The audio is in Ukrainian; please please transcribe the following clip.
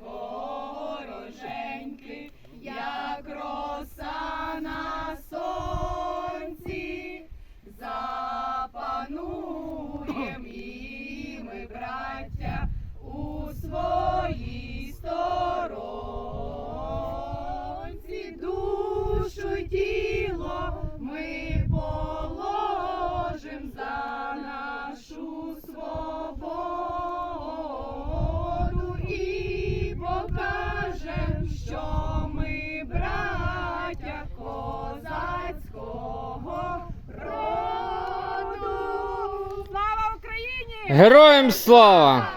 вороженьки, як роса. Героям слава!